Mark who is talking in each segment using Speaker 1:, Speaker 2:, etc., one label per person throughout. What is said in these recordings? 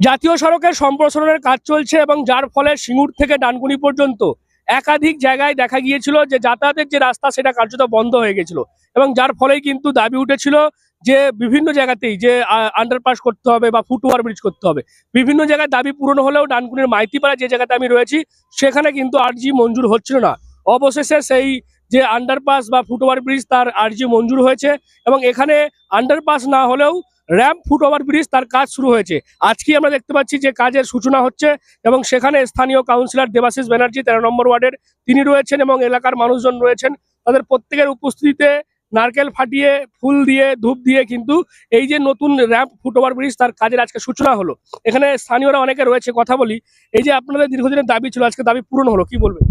Speaker 1: জাতীয় সড়কের সম্প্রসারণের কাজ চলছে এবং যার ফলে সিঙ্গুর থেকে ডানকুনি পর্যন্ত একাধিক জায়গায় দেখা গিয়েছিল যে যাতায়াতের যে রাস্তা, সেটা কার্যত বন্ধ হয়ে গেছিল এবং যার ফলেই কিন্তু দাবি উঠেছিল যে বিভিন্ন জায়গাতেই যে আন্ডারপাস করতে হবে বা ফুট ওভার ব্রিজ করতে হবে। বিভিন্ন জায়গায় দাবি পূরণ হলেও ডানকুনির মাইতিপাড়া যে জায়গাতে আমি রয়েছি, সেখানে কিন্তু আরজি মঞ্জুর হচ্ছিল না। অবশেষে সেই যে আন্ডারপাস বা ফুট ওভার ব্রিজ তার আরজি মঞ্জুর হয়েছে এবং এখানে আন্ডারপাস না হলেও র্যাম্প ফুট ওভার ব্রিজ তার কাজ শুরু হয়েছে। আজকে আমরা দেখতে পাচ্ছি যে কাজের সূচনা হচ্ছে এবং সেখানে স্থানীয় কাউন্সিলর দেবাশিস ব্যানার্জি, তেরো নম্বর ওয়ার্ডের তিনি রয়েছেন এবং এলাকার মানুষজন রয়েছেন। তাদের প্রত্যেকের উপস্থিতিতে নারকেল ফাটিয়ে, ফুল দিয়ে, ধূপ দিয়ে কিন্তু এই যে নতুন র্যাম্প ফুট ওভার ব্রিজ তার কাজের আজকে সূচনা হলো। এখানে স্থানীয়রা অনেকে রয়েছে, কথা বলি। এই যে আপনাদের দীর্ঘদিনের দাবি ছিল, আজকে দাবি পূরণ হলো, কি বলবেন?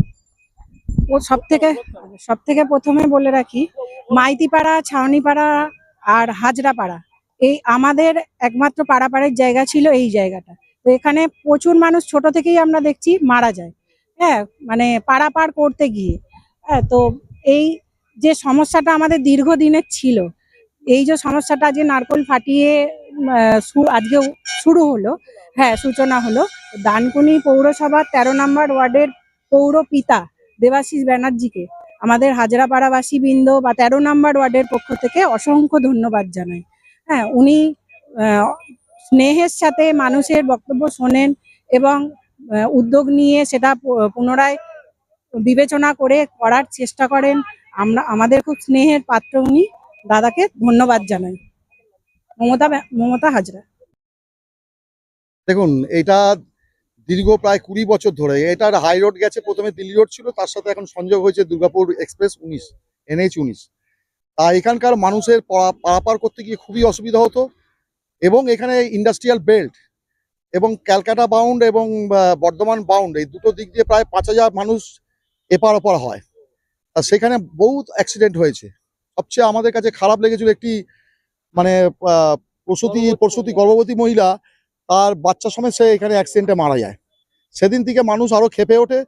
Speaker 2: ও সব থেকে সব থেকে প্রথমে বলে রাখি, মাইতিপাড়া, ছাউনিপাড়া আর হাজরাপাড়া। এই আমাদের একমাত্র পাড়াপাড়ের জায়গা ছিল এই জায়গাটা। তো এখানে প্রচুর মানুষ ছোট থেকেই আমরা দেখছি মারা যায়। হ্যাঁ মানে পারাপার করতে গিয়ে। হ্যাঁ তো এই যে সমস্যাটা আমাদের দীর্ঘদিনের ছিল, এই যে সমস্যাটা যে নারকল ফাটিয়ে আজকে শুরু হলো হ্যাঁ সূচনা হলো দানকুনি পৌরসভার তেরো নম্বর ওয়ার্ডের পৌর পিতা দেবাশিস ব্যানার্জিকে আমাদের হাজরাপাড়াবাসী বৃন্দ বা তেরো নম্বর ওয়ার্ডের পক্ষ থেকে অসংখ্য ধন্যবাদ জানাই। হ্যাঁ উনি স্নেহের সাথে মানুষের বক্তব্য শোনেন এবং উদ্যোগ নিয়ে সেটা পুনরায় বিবেচনা করে করার চেষ্টা করেন। আমরা, আমাদের খুব স্নেহের পাত্র উনি। দাদাকে ধন্যবাদ জানাই। মমতা মমতা হাজরা।
Speaker 3: দেখুন, এটা দীর্ঘ প্রায় কুড়ি বছর ধরে, এটার হাই রোড গেছে, প্রথমে দিল্লি রোড ছিল, তার সাথে এখন সংযোগ হয়েছে দুর্গাপুর এক্সপ্রেস উনিশ এনএইচ উনিশ। এখানকার মানুষের পড়া- পারাপার করতে গিয়ে খুবই অসুবিধা হতো এবং এখানে ইন্ডাস্ট্রিয়াল বেল্ট এবং ক্যালকাটা বাউন্ড এবং বর্ধমান বাউন্ড এই দুটো দিক দিয়ে প্রায় পাঁচ হাজার মানুষ এপার ওপার হয়। তা সেখানে বহুত অ্যাক্সিডেন্ট হয়েছে। সবচেয়ে আমাদের কাছে খারাপ লেগেছিল একটি মানে প্রসূতি প্রসূতি গর্ভবতী মহিলা তার বাচ্চা সমেত সে এখানে অ্যাক্সিডেন্টে মারা যায়। সেদিন থেকে মানুষ আরও খেপে ওঠে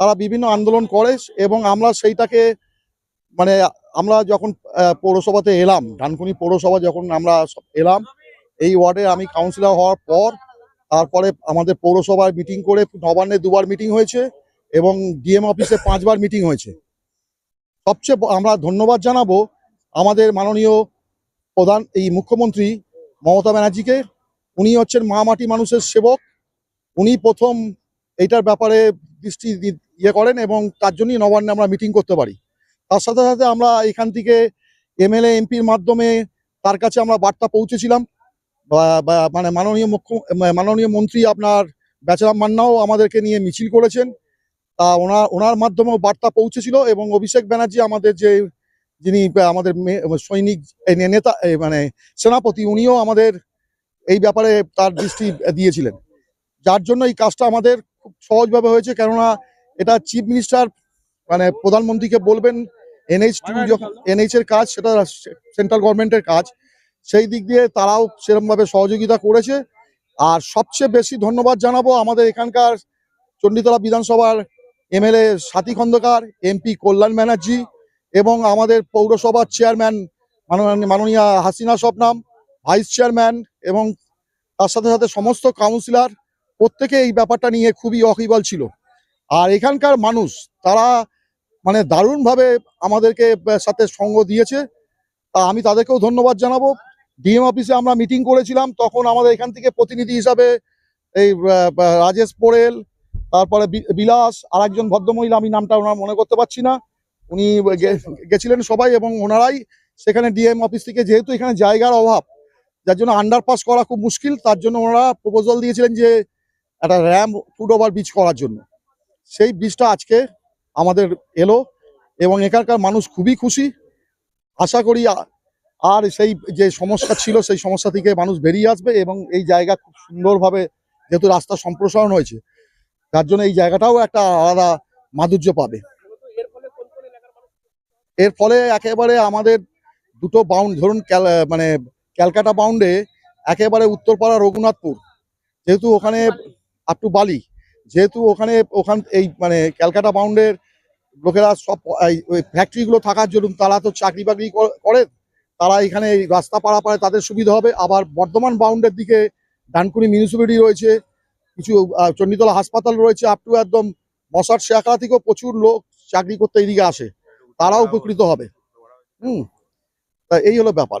Speaker 3: তারা বিভিন্ন আন্দোলন করে এবং আমরা সেইটাকে মানে আমরা যখন পৌরসভাতে এলাম ডানকুনি পৌরসভা যখন আমরা এলাম, এই ওয়ার্ডে আমি কাউন্সিলর হওয়ার পর, তারপরে আমাদের পৌরসভায় মিটিং করে নবান্নে দুবার মিটিং হয়েছে এবং ডিএম অফিসে পাঁচবার মিটিং হয়েছে। সবচেয়ে আমরা ধন্যবাদ জানাব আমাদের মাননীয় প্রধান, এই মুখ্যমন্ত্রী মমতা ব্যানার্জিকে। উনি হচ্ছেন মা মাটি মানুষের সেবক। উনি প্রথম এইটার ব্যাপারে দৃষ্টি ইয়ে করেন এবং তার জন্যই নবান্নে আমরা মিটিং করতে পারি। তার সাথে সাথে আমরা এখান থেকে এমএলএ, এমপির মাধ্যমে তার কাছে আমরা বার্তা পৌঁছেছিলাম। মানে মাননীয় মুখ্য মাননীয় মন্ত্রী আপনার বেচারাম মান্নাও আমাদেরকে নিয়ে মিছিল করেছেন। তা ওনার ওনার মাধ্যমেও বার্তা পৌঁছেছিল এবং অভিষেক ব্যানার্জি আমাদের যে, যিনি আমাদের সৈনিক নেতা মানে সেনাপতি, উনিও আমাদের এই ব্যাপারে তার দৃষ্টি দিয়েছিলেন। যার জন্য এই কাজটা আমাদের খুব সহজভাবে হয়েছে। কেননা এটা চিফ মিনিস্টার মানে প্রধানমন্ত্রীকে বলবেন এনএইচ টু যখন এনএইচ এর কাজ সেটা সেন্ট্রাল গভর্নমেন্টের কাজ সেই দিক দিয়ে তারাও সেরকমভাবে সহযোগিতা করেছে। আর সবচেয়ে বেশি ধন্যবাদ জানাব আমাদের এখানকার চণ্ডীতলা বিধানসভার এমএলএ সাথী খন্দকার এমপি কল্যাণ ব্যানার্জি এবং আমাদের পৌরসভার চেয়ারম্যান মাননীয় হাসিনা সবনাম ভাইস চেয়ারম্যান এবং তার সাথে সাথে সমস্ত কাউন্সিলর প্রত্যেকে এই ব্যাপারটা নিয়ে খুবই অকিবল ছিল। আর এখানকার মানুষ তারা মানে দারুণভাবে আমাদেরকে সাথে সঙ্গ দিয়েছে। আমি তাদেরকেও ধন্যবাদ জানাব। ডিএম অফিসে আমরা মিটিং করেছিলাম, তখন আমাদের এখান থেকে প্রতিনিধি হিসাবে এই রাজেশ পোড়েল, তারপরে বিলাস আর একজন ভদ্রমহিলা, আমি নামটা ওনার মনে করতে পারছি না। উনি গেছিলেন সবাই এবং ওনারাই সেখানে ডিএম অফিস থেকে, যেহেতু এখানে জায়গার অভাব, যার জন্য আন্ডারপাস করা খুব মুশকিল, তার জন্য ওনারা প্রপোজাল দিয়েছিলেন যে একটা র্যাম ফুট ওভার ব্রিজ করার জন্য। সেই ব্রিজটা আজকে আমাদের এলো এবং এখানকার মানুষ খুবই খুশি। আশা করি আর সেই যে সমস্যা ছিল, সেই সমস্যা থেকে মানুষ বেরিয়ে আসবে এবং এই জায়গা খুব সুন্দরভাবে যেহেতু রাস্তা সম্প্রসারণ হয়েছে, তার জন্য এই জায়গাটাও একটা আলাদা মাধুর্য পাবে। এর ফলে একেবারে আমাদের দুটো বাউন্ড ধরুন মানে ক্যালকাটা বাউন্ডে একেবারে উত্তরপাড়া রঘুনাথপুর, যেহেতু ওখানে আপ টু বালি যেহেতু ওখানে, ওখান, এই মানে ক্যালকাটা বাউন্ডের লোকেরা সব ফ্যাক্টরিগুলো থাকার জন্য তারা তো চাকরি বাকরি করে তারা এখানে এই রাস্তা পারাপারে তাদের সুবিধা হবে। আবার বর্ধমান বাউন্ডের দিকে
Speaker 4: ডানকুনি মিউনিসিপ্যালিটি রয়েছে, কিছু চণ্ডীতলা হাসপাতাল রয়েছে আপ টু একদম মশার শেখা থেকেও প্রচুর লোক চাকরি করতে এদিকে আসে। তারাও উপকৃত হবে। হুম। তা এই হলো ব্যাপার।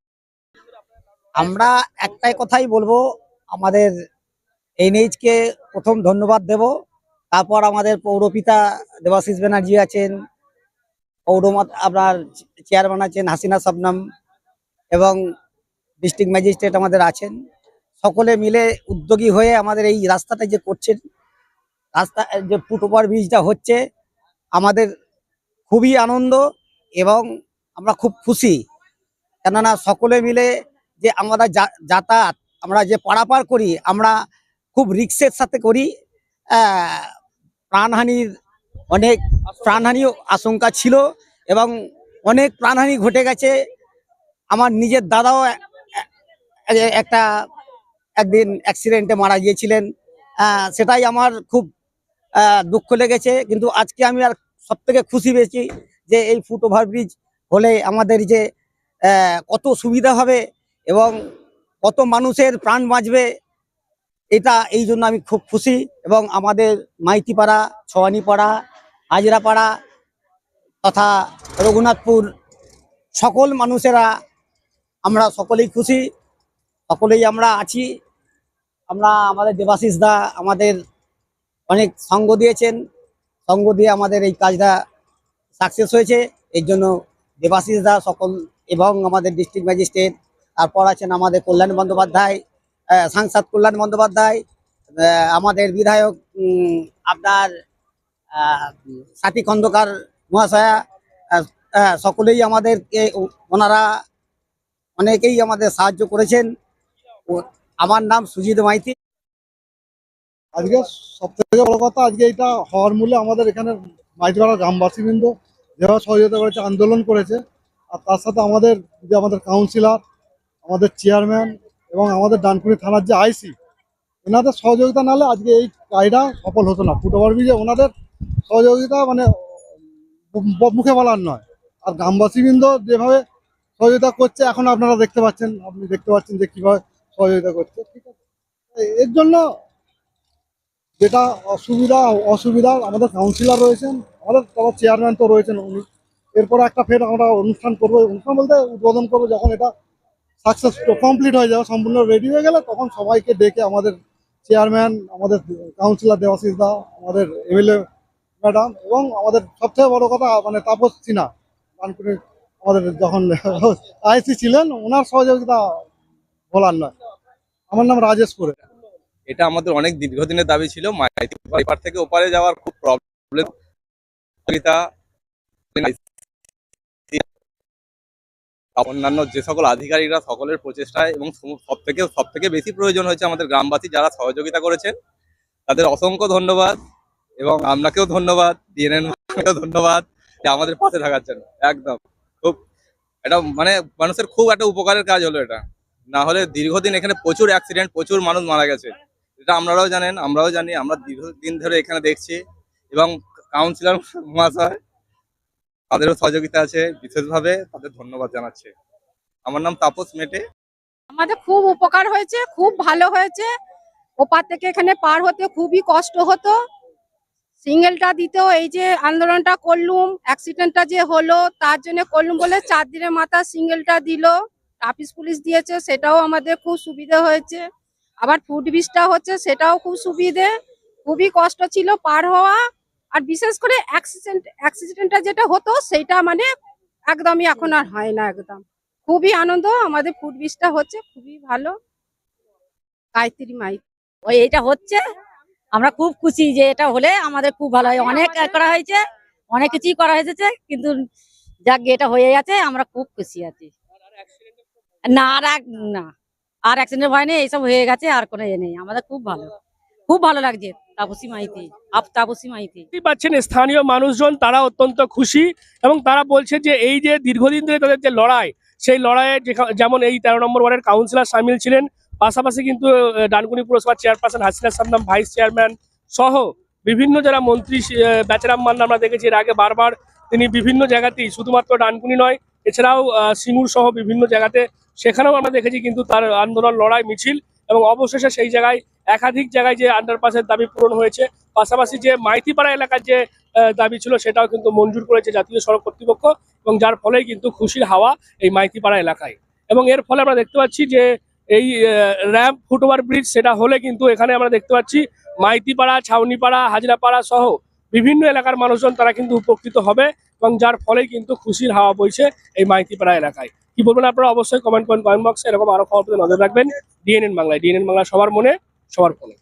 Speaker 5: আমরা একটাই কথাই বলব, আমাদের এনএইচ কে প্রথম ধন্যবাদ দেব। তারপর আমাদের পৌরপিতা দেবাশিস ব্যানার্জি আছেন পৌরমত আপনার চেয়ারম্যান আছেন হাসিনা সাবনাম এবং ডিস্ট্রিক্ট ম্যাজিস্ট্রেট আমাদের আছেন। সকলে মিলে উদ্যোগী হয়ে আমাদের এই রাস্তাটা যে করছেন, রাস্তা যে ফুট ওভার ব্রিজটা হচ্ছে, আমাদের খুবই আনন্দ এবং আমরা খুব খুশি। কেননা সকলে মিলে যে আমরা যাতায়াত, আমরা যে পারাপার করি, আমরা খুব রিক্সের সাথে করি প্রাণহানির অনেক প্রাণহানি আশঙ্কা ছিল এবং অনেক প্রাণহানি ঘটে গেছে। আমার নিজের দাদাও একটা, একদিন অ্যাক্সিডেন্টে মারা গিয়েছিলেন। সেটাই আমার খুব দুঃখ লেগেছে। কিন্তু আজকে আমি আর সব থেকে খুশি পেয়েছি যে এই ফুট ওভারব্রিজ হলে আমাদের যে কত সুবিধা হবে এবং কত মানুষের প্রাণ বাঁচবে, এটা এই জন্য আমি খুব খুশি। এবং আমাদের মাইতিপাড়া, ছোয়ানিপাড়া, হাজরাপাড়া তথা রঘুনাথপুর সকল মানুষেরা আমরা সকলেই খুশি, সকলেই আমরা আছি। আমরা আমাদের দেবাশিস দা আমাদের অনেক সঙ্গ দিয়েছেন, সঙ্গ দিয়ে আমাদের এই কাজটা সাকসেস হয়েছে। এর জন্য দেবাশিস দা সকল এবং আমাদের ডিস্ট্রিক্ট ম্যাজিস্ট্রেট তারপর আছেন আমাদের কল্যাণ বন্দ্যোপাধ্যায় সাংসদ কল্যাণ বন্দ্যোপাধ্যায় আমাদের বিধায়ক আপনার সাথী খন্দকার মহাশয়া সকলেই আমাদেরকে ওনারা অনেকেই আমাদের সাহায্য করেছেন। আমার নাম সুজিত মাইতি।
Speaker 4: আজকে সব থেকে বড় কথা, আজকে এটা হওয়ার মূলে আমাদের এখানে মাইজপাড়ার গ্রামবাসীবৃন্দ যেভাবে সহযোগিতা করেছে, আন্দোলন করেছে, আর তার সাথে আমাদের যে আমাদের কাউন্সিলর আমাদের চেয়ারম্যান এবং আমাদের ডানকুনি থানার যে আইসি ওনাদের সহযোগিতা নাহলে আজকে এই কাজটা সফল হতো না। ফুট ওভার ব্রিজে ওনাদের সহযোগিতা মানে মুখে বলার নয়। আর গ্রামবাসীবৃন্দ যেভাবে সহযোগিতা করছে, এখন আপনারা দেখতে পাচ্ছেন, আপনি দেখতে পাচ্ছেন যে কীভাবে সহযোগিতা করছে। ঠিক আছে এর জন্য যেটা অসুবিধা অসুবিধা, আমাদের কাউন্সিলর রয়েছেন, আমাদের তোমার চেয়ারম্যান তো রয়েছেন উনি। এরপর একটা ফের আমরা অনুষ্ঠান করব। অনুষ্ঠান বলতে উদ্বোধন করব যখন এটা সাকসেস কমপ্লিট হয়ে যাবে, সম্পূর্ণ রেডি হয়ে গেলে তখন সবাইকে ডেকে আমাদের চেয়ারম্যান আমাদের কাউন্সিলর দেবাশিস দা, আমাদের এমএলএ ম্যাডাম এবং আমাদের সবথেকে বড় কথা মানে তাপস সিনহা কানপুরের আমাদের যখন আইসি ছিলেন, ওনার সহযোগিতা বলার নয়। আমার নাম রাজেশ পুরে।
Speaker 6: এটা আমাদের অনেক দীর্ঘদিনের দাবি ছিল এপার থেকে ওপারে যাওয়ার খুব প্রবলেম অন্যান্য যে সকল আধিকারিকরা সকলের প্রচেষ্টায় এবং সব থেকে সব থেকে বেশি প্রয়োজন হয়েছে আমাদের গ্রামবাসী যারা সহযোগিতা করেছেন, তাদের অসংখ্য ধন্যবাদ এবং আপনাকেও ধন্যবাদ ডিএনএন ধন্যবাদ যে আমাদের পাশে থাকার জন্য, একদম। খুব এটা মানে মানুষের খুব একটা উপকারের কাজ হলো এটা। না হলে দীর্ঘদিন এখানে প্রচুর অ্যাক্সিডেন্ট প্রচুর মানুষ মারা গেছে। এটা আপনারাও জানেন, আমরাও জানি, আমরা দীর্ঘদিন ধরে এখানে দেখছি এবং কাউন্সিলর মহাশয় তাদেরও সহযোগিতা আছে, বিশেষভাবে তাদের ধন্যবাদ জানাচ্ছে। আমার নাম তাপস মেটে।
Speaker 7: আমাদের খুব উপকার হয়েছে, খুব ভালো হয়েছে। ওপার থেকে এখানে পার হতে খুবই কষ্ট হতো। সিঙ্গেলটা দিতেও এই যে আন্দোলনটা করলুম অ্যাক্সিডেন্টটা যে হলো, তার জন্য করলুম বলে চার দিনের মাথা সিঙ্গেলটা দিল। ট্রাফিক পুলিশ দিয়েছে, সেটাও আমাদের খুব সুবিধা হয়েছে। আবার ফুড ব্রিজটা হচ্ছে, সেটাও খুব সুবিধে। খুবই কষ্ট ছিল পার হওয়া। আর বিশেষ করে অ্যাক্সিডেন্ট অ্যাক্সিডেন্টটা যেটা হতো সেটা মানে একদমই এখন আর হয় না একদম। খুবই আনন্দ আমাদের ফুড ব্রিজটা হচ্ছে খুবই ভালো। গায়ত্রী মাই।
Speaker 8: ওই এটা হচ্ছে আমরা খুব খুশি যে এটা হলে আমাদের খুব ভালো হয়। অনেক করা হয়েছে অনেক কিছুই করা হয়েছে কিন্তু যাক এটা হয়ে গেছে আমরা খুব খুশি আছি। না আর এক- না আর অ্যাক্সিডেন্টের ভয় নেই এইসব হয়ে গেছে আর কোনো এ নেই। আমাদের খুব ভালো। খুব ভালো লাগছে
Speaker 1: স্থানীয় মানুষজন, তারা অত্যন্ত খুশি এবং তারা বলছে যে এই যে দীর্ঘদিন ধরে তাদের যে লড়াই, সেই লড়াইয়ে যেমন এই তেরো নম্বর ওয়ার্ডের কাউন্সিলর সামিল ছিলেন, পাশাপাশি কিন্তু ডানকুনি পুরসভার চেয়ারপারসন হাসিনা সামনাম ভাইস চেয়ারম্যান সহ বিভিন্ন যারা মন্ত্রী বেচারাম মান্না আমরা দেখেছি, এর আগে বারবার তিনি বিভিন্ন জায়গাতেই, শুধুমাত্র ডানকুনি নয়, এছাড়াও সিঙ্গুর সহ বিভিন্ন জায়গাতে, সেখানেও আমরা দেখেছি কিন্তু তার আন্দোলন, লড়াই, মিছিল এবং অবশেষে সেই জায়গায় একাধিক জায়গায় যে আন্ডারপাসের দাবি পূরণ হয়েছে, পাশাপাশি যে মাইতিপাড়া এলাকার যে দাবি ছিল সেটাও কিন্তু মঞ্জুর করেছে জাতীয় সড়ক কর্তৃপক্ষ এবং যার ফলেই কিন্তু খুশির হাওয়া এই মাইতিপাড়া এলাকায়। এবং এর ফলে আমরা দেখতে পাচ্ছি যে এই র্যাম্প ফুটওভার ব্রিজ সেটা হলে কিন্তু এখানে আমরা দেখতে পাচ্ছি মাইতিপাড়া, ছাউনিপাড়া, হাজরাপাড়া সহ বিভিন্ন এলাকার মানুষজন তারা কিন্তু উপকৃত হবে এবং যার ফলেই কিন্তু খুশির হাওয়া বইছে এই মাইতিপাড়া এলাকায়। কি বলবেন আপনারা? অবশ্যই কমেন্ট করেন কমেন্ট বক্সে, এরকম আরও খবর নজর রাখবেন। ডিএনএন বাংলায় ডিএনএন বাংলা সবার মনে, সবার ফোনে।